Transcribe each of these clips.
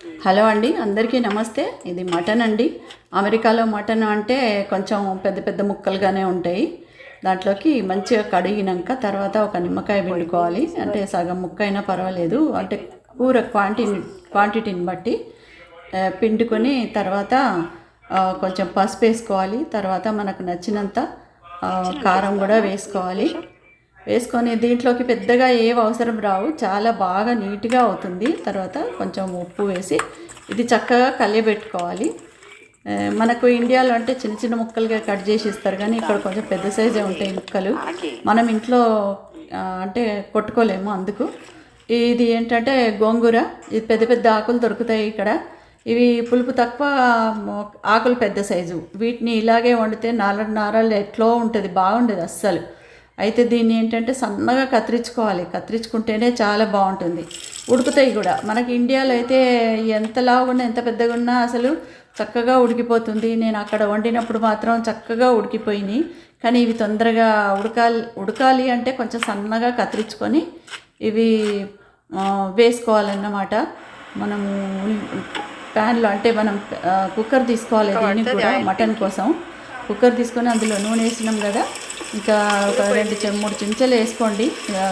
Hello అండి అందరికీ నమస్తే. ఇది మటన్ అండి. అమెరికాలో మటన్ అంటే కొంచెం పెద్ద పెద్ద ముక్కలుగానే ఉంటాయి. దాంట్లోకి మంచిగా కడిగినాక తర్వాత ఒక నిమ్మకాయ పిండుకోవాలి. అంటే సగం ముక్క అయినా పర్వాలేదు. అంటే కూర క్వాంటిటీ క్వాంటిటీని బట్టి పిండుకొని తర్వాత కొంచెం పసుపు వేసుకోవాలి. తర్వాత మనకు నచ్చినంత కారం కూడా వేసుకోవాలి. వేసుకొని దీంట్లోకి పెద్దగా ఏం అవసరం రావు. చాలా బాగా నీట్గా అవుతుంది. తర్వాత కొంచెం ఉప్పు వేసి ఇది చక్కగా కలియబెట్టుకోవాలి మనకు ఇండియాలో అంటే చిన్న చిన్న ముక్కలుగా కట్ చేసి ఇస్తారు కానీ ఇక్కడ కొంచెం పెద్ద సైజే ఉంటాయి ముక్కలు. మనం ఇంట్లో అంటే కొట్టుకోలేము అందుకు. ఇది ఏంటంటే గోంగూర. ఇది పెద్ద పెద్ద ఆకులు దొరుకుతాయి ఇక్కడ. ఇవి పులుపు తక్కువ ఆకులు పెద్ద సైజు. వీటిని ఇలాగే వండితే నార నారలు ఎట్లో ఉంటుంది. బాగుండదు అస్సలు. అయితే దీన్ని ఏంటంటే సన్నగా కత్తిరించుకోవాలి. కత్తిరించుకుంటేనే చాలా బాగుంటుంది. ఉడుకుతాయి కూడా. మనకి ఇండియాలో అయితే ఎంత లావుగా ఎంత పెద్దగా ఉన్నా అసలు చక్కగా ఉడికిపోతుంది. నేను అక్కడ వండినప్పుడు మాత్రం చక్కగా ఉడికిపోయినాయి. కానీ ఇవి తొందరగా ఉడకాలి ఉడకాలి అంటే కొంచెం సన్నగా కత్తిరించుకొని ఇవి వేసుకోవాలన్నమాట. మనము ప్యాన్లో అంటే మనం కుక్కర్ తీసుకోవాలి దీనికి కూడా మటన్ కోసం. కుక్కర్ తీసుకొని అందులో నూనె వేసినాం కదా. ఇంకా ఒక రెండు చెం మూడు చెంచాలు వేసుకోండి.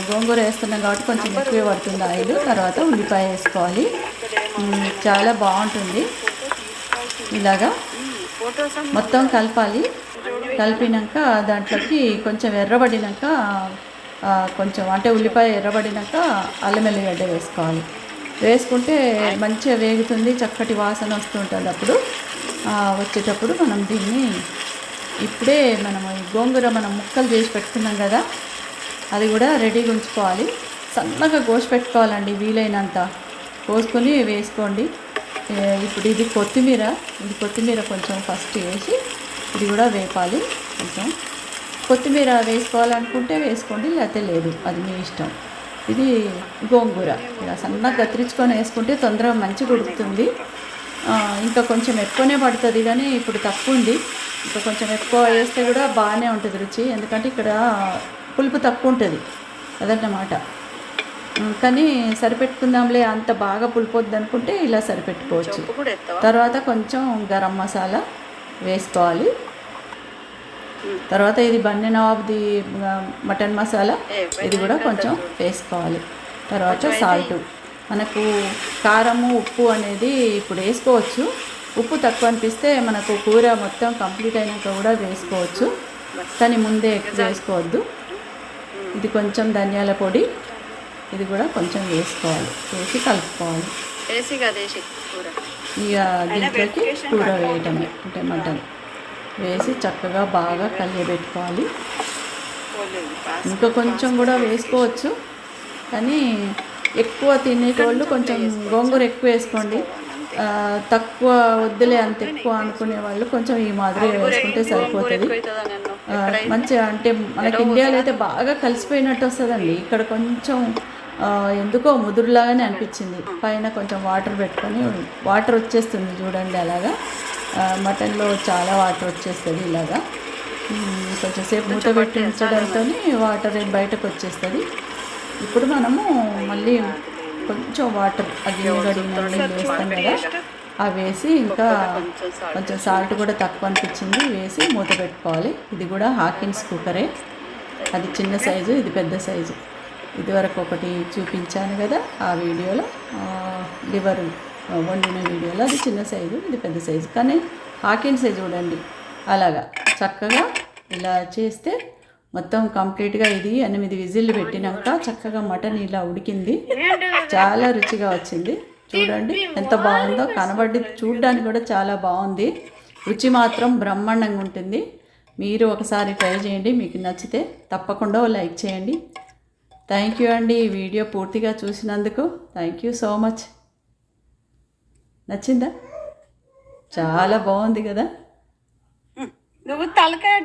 గోంగూర వేస్తున్నాం కాబట్టి కొంచెం ఎక్కువే పడుతుంది ఆయిల్. తర్వాత ఉల్లిపాయ వేసుకోవాలి. చాలా బాగుంటుంది. ఇలాగా మొత్తం కలపాలి. కలిపినాక దాంట్లోకి కొంచెం ఎర్రబడినాక కొంచెం అంటే ఉల్లిపాయ ఎర్రబడినాక అల్లం వెల్లిగడ్డ వేసుకోవాలి. వేసుకుంటే మంచిగా వేగుతుంది చక్కటి వాసన వస్తుంటుంది అప్పుడు. వచ్చేటప్పుడు మనం దీన్ని ఇప్పుడే మనం ఈ గోంగూర మనం ముక్కలు చేసి పెట్టుకున్నాం కదా అది కూడా రెడీగా ఉంచుకోవాలి. సన్నగా కోసి పెట్టుకోవాలండి వీలైనంత. కోసుకొని వేసుకోండి. ఇప్పుడు ఇది కొత్తిమీర ఇది కొత్తిమీర కొంచెం ఫస్ట్ వేసి ఇది కూడా వేపాలి. కొంచెం కొత్తిమీర వేసుకోవాలనుకుంటే వేసుకోండి లేకపోతే లేదు అది మీ ఇష్టం. ఇది గోంగూర. ఇలా సన్నగా కత్తిరించుకొని వేసుకుంటే తొందరగా మంచిగా ఉడుకుతుంది. ఇంకా కొంచెం ఎక్కువనే పడుతుంది కానీ ఇప్పుడు తక్కువ ఉంది. ఇంకా కొంచెం ఎక్కువ వేస్తే కూడా బాగానే ఉంటుంది రుచి. ఎందుకంటే ఇక్కడ పులుపు తక్కువ ఉంటుంది. అదన్నమాట. కానీ సరిపెట్టుకుందాంలే అంత బాగా పులిపోద్ది అనుకుంటే ఇలా సరిపెట్టుకోవచ్చు. తర్వాత కొంచెం గరం మసాలా వేసుకోవాలి. తర్వాత ఇది బన్నె నవాబ్ది మటన్ మసాలా ఇది కూడా కొంచెం వేసుకోవాలి. తర్వాత సాల్ట్. మనకు కారము ఉప్పు అనేది ఇప్పుడు వేసుకోవచ్చు. ఉప్పు తక్కువ అనిపిస్తే మనకు కూర మొత్తం కంప్లీట్ అయినాక కూడా వేసుకోవచ్చు. కానీ ముందే ఎక్కువ వేసుకోవద్దు. ఇది కొంచెం ధనియాల పొడి. ఇది కూడా కొంచెం వేసుకోవాలి. వేసి కలుపుకోవాలి. ఇక దీంట్లోకి కూర వేయటమే అంటే మటన్. వేసి చక్కగా బాగా కలియబెట్టుకోవాలి. ఇంకా కొంచెం కూడా వేసుకోవచ్చు. కానీ ఎక్కువ తినేటోళ్ళు కొంచెం గోంగూర ఎక్కువ వేసుకోండి. తక్కువ వద్దులే అంత ఎక్కువ అనుకునే వాళ్ళు కొంచెం ఈ మాదిరిగా వేసుకుంటే సరిపోతుంది. మంచిగా అంటే మనకి ఇండియాలో అయితే బాగా కలిసిపోయినట్టు వస్తుందండి. ఇక్కడ కొంచెం ఎందుకో ముదురులాగానే అనిపించింది. పైన కొంచెం వాటర్ పెట్టుకొని వాటర్ వచ్చేస్తుంది చూడండి అలాగా. మటన్లో చాలా వాటర్ వచ్చేస్తుంది ఇలాగా. ఉమ్, కొంచెం సేపు మూత పెట్టి ఉంచడంతో వాటర్ బయటకు వచ్చేస్తుంది. ఇప్పుడు మనము మళ్ళీ కొంచెం వాటర్ అది గడిగిన నీళ్ళు వేస్తాం కదా. అవి వేసి ఇంకా కొంచెం సాల్ట్ కూడా తక్కువ అనిపించింది. వేసి మూత పెట్టుకోవాలి. ఇది కూడా హాకిన్స్ కుక్కరే అది చిన్న సైజు ఇది పెద్ద సైజు ఇదివరకు ఒకటి చూపించాను కదా ఆ వీడియోలో. లివర్ వండిన వీడియోలో అది చిన్న సైజు ఇది పెద్ద సైజు కానీ హాకిన్స్ చూడండి. అలాగా చక్కగా ఇలా చేస్తే మొత్తం కంప్లీట్గా ఇది ఎనిమిది విజిల్లు పెట్టినాక చక్కగా మటన్ ఇలా ఉడికింది. చాలా రుచిగా వచ్చింది. చూడండి ఎంత బాగుందో కనబడి చూడడానికి కూడా చాలా బాగుంది. రుచి మాత్రం బ్రహ్మాండంగా ఉంటుంది. మీరు ఒకసారి ట్రై చేయండి. మీకు నచ్చితే తప్పకుండా లైక్ చేయండి. థ్యాంక్ యూ అండి ఈ వీడియో పూర్తిగా చూసినందుకు. థ్యాంక్ యూ సో మచ్ నచ్చిందా? చాలా బాగుంది కదా? నువ్వు తలకాయ